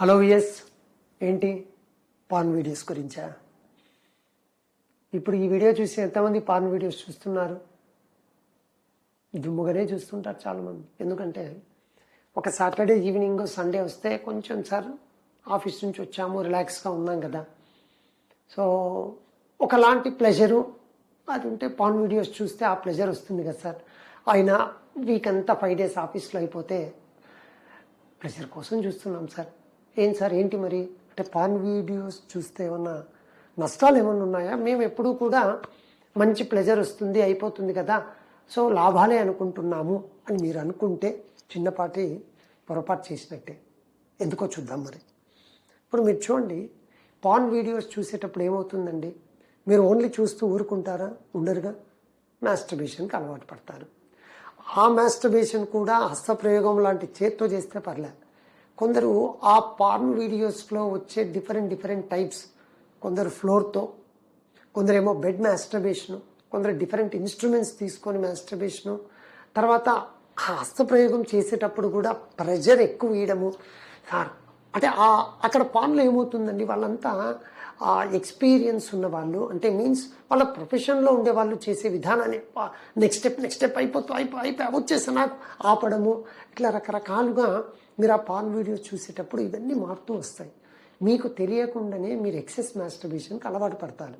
Hello VS ఏంటి? Pan videos గురించా? ఇప్పుడు ఈ వీడియో చూసి ఎంతమంది పాన్ వీడియోస్ చూస్తున్నారు? దుమ్ముగానే చూస్తుంటారు చాలామంది. ఎందుకంటే ఒక సాటర్డే ఈవినింగ్ సండే వస్తే కొంచెం సార్ ఆఫీస్ నుంచి వచ్చాము రిలాక్స్గా ఉన్నాం కదా. సో ఒకలాంటి ప్లెజరు అది ఉంటే పాన్ వీడియోస్ చూస్తే ఆ ప్లెజర్ వస్తుంది కదా సార్. అయినా వీక్ అంతా ఫైవ్ డేస్ ఆఫీస్లో అయిపోతే ప్రెషర్ కోసం చూస్తున్నాం సార్. ఏం సార్ ఏంటి మరి? అంటే పాన్ వీడియోస్ చూస్తే ఏమన్నా నష్టాలు ఏమన్నా ఉన్నాయా? మేము ఎప్పుడూ కూడా మంచి ప్లెజర్ వస్తుంది అయిపోతుంది కదా. సో లాభాలే అనుకుంటున్నాము అని మీరు అనుకుంటే చిన్నపాటి పొరపాటు చేసినట్టే. ఎందుకో చూద్దాం మరి. ఇప్పుడు మీరు చూడండి పాన్ వీడియోస్ చూసేటప్పుడు ఏమవుతుందండి? మీరు ఓన్లీ చూస్తూ ఊరుకుంటారా? ఉండరుగా? మాస్టర్బేషన్కి అలవాటు పడతారు. ఆ మాస్టర్బేషన్ కూడా హస్తప్రయోగం లాంటి చేత్తో చేస్తే పర్లేదు కొందరు ఆ పార్న్ వీడియోస్లో వచ్చే డిఫరెంట్ డిఫరెంట్ టైప్స్ కొందరు ఫ్లోర్తో కొందరేమో బెడ్ మాస్టర్బేషను కొందరు డిఫరెంట్ ఇన్స్ట్రుమెంట్స్ తీసుకొని మాస్టర్బేషను తర్వాత ఆ హస్తప్రయోగం చేసేటప్పుడు కూడా ప్రెజర్ ఎక్కువ వేయడము. సార్ అంటే ఆ అక్కడ పాన్లో ఏమవుతుందండి? వాళ్ళంతా ఆ ఎక్స్పీరియన్స్ ఉన్న వాళ్ళు అంటే మీన్స్ వాళ్ళ ప్రొఫెషన్లో ఉండే వాళ్ళు చేసే విధానాన్ని నెక్స్ట్ స్టెప్ నెక్స్ట్ స్టెప్ అయిపోతూ అయిపో అయిపోయి వచ్చేసి నాకు ఆపడము. ఇట్లా రకరకాలుగా మీరు ఆ పాన్ వీడియో చూసేటప్పుడు ఇవన్నీ మారుతూ వస్తాయి. మీకు తెలియకుండానే మీరు ఎక్సెస్ మాస్టర్బేషన్కి అలవాటు పడతారు.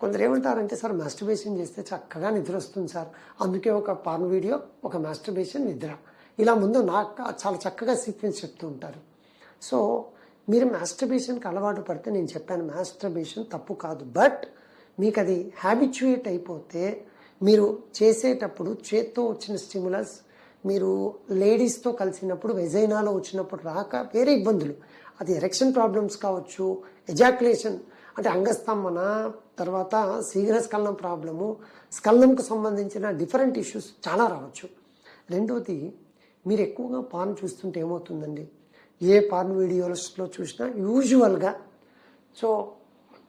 కొందరు ఏమంటారంటే సార్ మాస్టర్బేషన్ చేస్తే చక్కగా నిద్ర వస్తుంది సార్. అందుకే ఒక పాన్ వీడియో ఒక మాస్టర్బేషన్ నిద్ర. ఇలా ముందు నాకు చాలా చక్కగా సీక్వెన్స్ చెప్తూ ఉంటారు. సో మీరు మాస్టర్బేషన్కి అలవాటు పడితే నేను చెప్పాను మాస్టర్బేషన్ తప్పు కాదు. బట్ మీకు అది హ్యాబిచ్యుయేట్ అయిపోతే మీరు చేసేటప్పుడు చేత్తో వచ్చిన స్టిములస్ మీరు లేడీస్తో కలిసినప్పుడు వెజైనాలో వచ్చినప్పుడు రాక వేరే ఇబ్బందులు. అది ఎరెక్షన్ ప్రాబ్లమ్స్ కావచ్చు ఎజాక్యులేషన్ అంటే అంగస్తంభన తర్వాత శీఘ్రస్కలనం ప్రాబ్లము స్కలనంకు సంబంధించిన డిఫరెంట్ ఇష్యూస్ చాలా రావచ్చు. రెండవది మీరు ఎక్కువగా పాన్ చూస్తుంటే ఏమవుతుందండి? ఏ పాన్ వీడియోస్లో చూసినా యూజువల్గా సో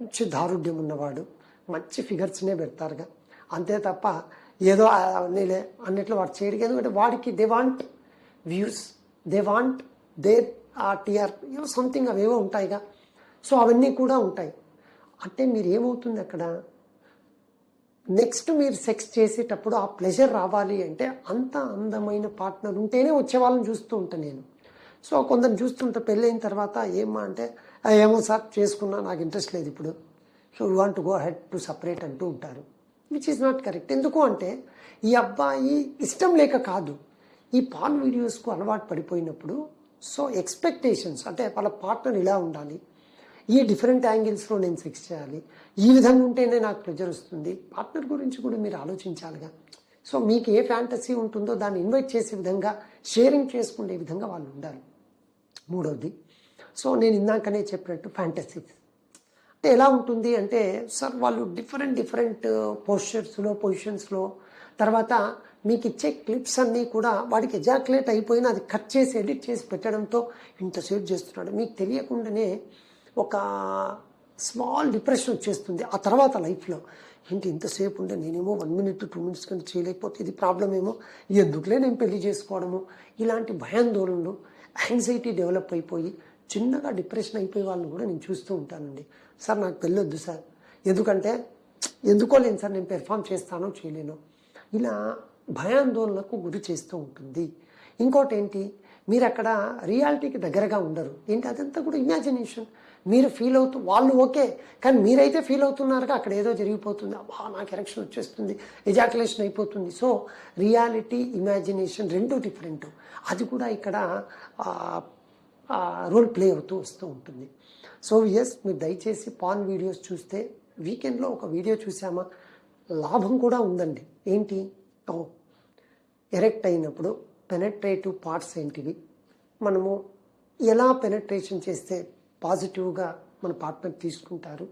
మంచి దారుఢ్యం ఉన్నవాడు మంచి ఫిగర్స్నే పెడతారుగా. అంతే తప్ప ఏదో నీలే అన్నిట్లో వాడు చేయడు. ఎందుకంటే వాడికి they want views they want their ఆ టీఆర్ ఏవో సంథింగ్ అవేవో ఉంటాయిగా. సో అవన్నీ కూడా ఉంటాయి. అంటే మీరు ఏమవుతుంది అక్కడ? నెక్స్ట్ మీరు సెక్స్ చేసేటప్పుడు ఆ ప్లెజర్ రావాలి అంటే అంత అందమైన పార్ట్నర్ ఉంటేనే వచ్చే వాళ్ళని చూస్తూ ఉంటాను నేను. సో కొందరు చూస్తుంటే పెళ్ళైన తర్వాత ఏమా అంటే ఏమో సార్ చేసుకున్నా నాకు ఇంట్రెస్ట్ లేదు ఇప్పుడు. So you want go head to separate అంటూ ఉంటారు. విచ్ ఈస్ నాట్ కరెక్ట్ ఎందుకు అంటే ఈ అబ్బాయి ఇష్టం లేక కాదు. ఈ పాన్ వీడియోస్కు అలవాటు పడిపోయినప్పుడు సో ఎక్స్పెక్టేషన్స్ అంటే వాళ్ళ పార్ట్నర్ ఇలా ఉండాలి. ఈ డిఫరెంట్ యాంగిల్స్లో నేను సెక్స్ చేయాలి. ఈ విధంగా ఉంటేనే నాకు ప్రెజర్ వస్తుంది. పార్ట్నర్ గురించి కూడా మీరు ఆలోచించాలిగా. సో మీకు ఏ ఫ్యాంటసీ ఉంటుందో దాన్ని ఇన్వైట్ చేసే విధంగా షేరింగ్ చేసుకునే విధంగా వాళ్ళు ఉండాలి. మూడవది సో నేను ఇందాకనే చెప్పినట్టు ఫ్యాంటసీస్. అంటే ఎలా ఉంటుంది అంటే సార్ వాళ్ళు డిఫరెంట్ డిఫరెంట్ uh, పోస్చర్స్లో పొజిషన్స్లో తర్వాత మీకు ఇచ్చే క్లిప్స్ అన్నీ కూడా వాడికి ఎజాక్యులేట్ అయిపోయినా అది కట్ చేసి ఎడిట్ చేసి పెట్టడంతో ఇంతసేపు చేస్తున్నాడు. మీకు తెలియకుండానే ఒక స్మాల్ డిప్రెషన్ వచ్చేస్తుంది ఆ తర్వాత లైఫ్లో ఏంటి ఇంతసేపు ఉంటే నేనేమో వన్ మినిట్ టూ మినిట్స్ కంటే చేయలేకపోతే ఇది ప్రాబ్లం ఏమో? ఎందుకులే నేను పెళ్ళి చేసుకోవడము? ఇలాంటి భయాందోళనలు యాంగ్జైటీ డెవలప్ అయిపోయి చిన్నగా డిప్రెషన్ అయిపోయే వాళ్ళని కూడా నేను చూస్తూ ఉంటానండి. సార్ నాకు పెళ్ళొద్దు సార్. ఎందుకంటే ఎందుకోలేను సార్ నేను పెర్ఫామ్ చేస్తానో చేయలేను. ఇలా భయాందోళనకు గురి చేస్తూ ఉంటుంది. ఇంకోటి ఏంటి మీరు అక్కడ రియాలిటీకి దగ్గరగా ఉండరు. ఏంటి అదంతా కూడా ఇమాజినేషన్. మీరు ఫీల్ అవుతూ వాళ్ళు ఓకే కానీ మీరైతే ఫీల్ అవుతున్నారుగా అక్కడ ఏదో జరిగిపోతుంది. అబ్బా నాకు ఎరక్షన్ వచ్చేస్తుంది ఎజాకులేషన్ అయిపోతుంది. సో రియాలిటీ ఇమాజినేషన్ రెండు డిఫరెంట్. అది కూడా ఇక్కడ రోల్ ప్లే అవుతూ వస్తూ ఉంటుంది. సో ఎస్ మీరు దయచేసి పాన్ వీడియోస్ చూస్తే వీకెండ్లో ఒక వీడియో చూసామా? లాభం కూడా ఉందండి. ఏంటి? ఓ ఎరెక్ట్ అయినప్పుడు పెనట్రేటివ్ పార్ట్స్ ఏంటివి? మనము ఎలా పెనట్రేషన్ చేస్తే పాజిటివ్గా మన పార్ట్నర్ తీసుకుంటారు?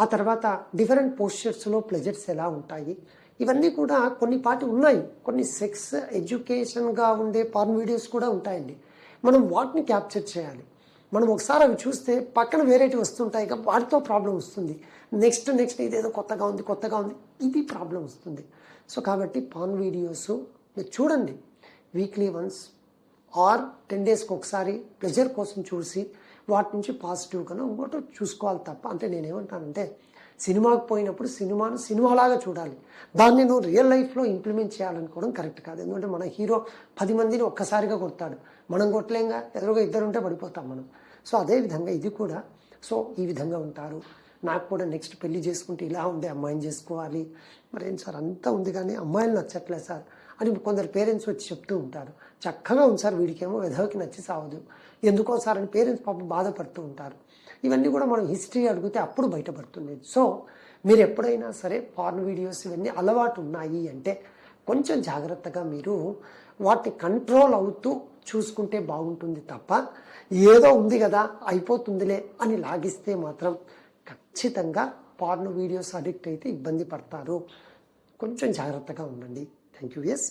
ఆ తర్వాత డిఫరెంట్ పోస్చర్స్లో ప్లెజర్స్ ఎలా ఉంటాయి? ఇవన్నీ కూడా కొన్ని పాటి ఉన్నాయి. కొన్ని సెక్స్ ఎడ్యుకేషన్గా ఉండే పార్న్ వీడియోస్ కూడా ఉంటాయండి. మనం వాటిని క్యాప్చర్ చేయాలి. మనం ఒకసారి అవి చూస్తే పక్కన వేరేటివి వస్తుంటాయి ఇక వాటితో ప్రాబ్లం వస్తుంది. నెక్స్ట్ నెక్స్ట్ ఇదేదో కొత్తగా ఉంది కొత్తగా ఉంది ఇది ప్రాబ్లం వస్తుంది. సో కాబట్టి పాన్ వీడియోస్ మీరు చూడండి. వీక్లీ వన్స్ ఆర్ టెన్ డేస్కి ఒకసారి ప్లెజర్ కోసం చూసి వాటి నుంచి పాజిటివ్గానో ఇంకోటి చూసుకోవాలి తప్ప అంటే నేనేమంటానంటే సినిమాకు పోయినప్పుడు సినిమాను సినిమాలాగా చూడాలి. దాన్ని నువ్వు రియల్ లైఫ్లో ఇంప్లిమెంట్ చేయాలనుకోవడం కరెక్ట్ కాదు. ఎందుకంటే మన హీరో పది మందిని ఒక్కసారిగా కొడతాడు. మనం కొట్టలేంగా? ఎదురుగా ఇద్దరుంటే పడిపోతాం మనం. సో అదే విధంగా ఇది కూడా. సో ఈ విధంగా ఉంటారు. నాకు కూడా నెక్స్ట్ పెళ్ళి చేసుకుంటే ఇలా ఉండే అమ్మాయిని చేసుకోవాలి. మరి ఏం సార్? అంతా ఉంది కానీ అమ్మాయిలు నచ్చట్లేదు సార్ అని కొందరు పేరెంట్స్ వచ్చి చెప్తూ ఉంటారు. చక్కగా ఉంది సార్ వీడికేమో వెధవకి నచ్చి సావదు. ఎందుకో సార్ అని పేరెంట్స్ పాపం బాధపడుతూ ఉంటారు. ఇవన్నీ కూడా మనం హిస్టరీ అడిగితే అప్పుడు బయటపడుతుంది. సో మీరు ఎప్పుడైనా సరే పార్న్ వీడియోస్ ఇవన్నీ అలవాటు ఉన్నాయి అంటే కొంచెం జాగ్రత్తగా మీరు వాటిని కంట్రోల్ అవుతూ చూసుకుంటే బాగుంటుంది తప్ప ఏదో ఉంది కదా అయిపోతుందిలే అని లాగిస్తే మాత్రం ఖచ్చితంగా పార్న్ వీడియోస్ అడిక్ట్ అయితే ఇబ్బంది పడతారు. కొంచెం జాగ్రత్తగా ఉండండి. Thank you yes